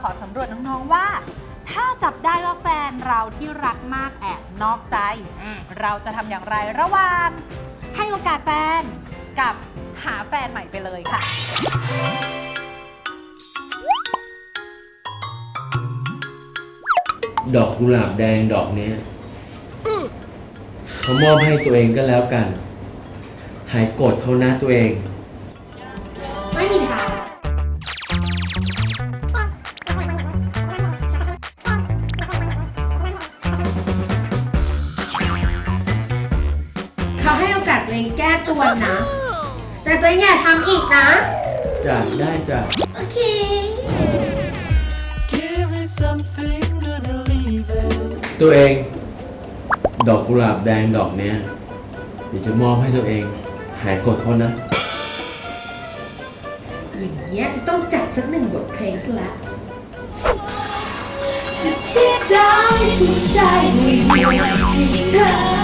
ขอสำรวจน้องๆว่า ถ้าจับได้ว่าแฟนเราที่รักมากแอบนอกใจ อืม เราจะทำอย่างไรระหว่างให้โอกาสแฟนกับหาแฟนใหม่ไปเลยค่ะ ดอกกุหลาบแดงดอกเนี้ยเขามอบให้ตัวเองก็แล้วกัน หายโกรธเขานะตัวเอง เขาให้โอกาสตัวเองแก้ตัวนะ แต่ตัวเองอย่าทำอีกนะจ้ะได้จ้ะโอเค Give me something to believe in. ตัวเอง ดอกกุหลาบแดงดอกเนี้ยเดี๋ยวจะมอบให้ตัวเองหายโกรธเขานะ อย่างเงี้ยจะต้องจัดสักหนึ่งบทเพลงซะละจะเสียดายผู้ชายไม่มีเธอทำไม I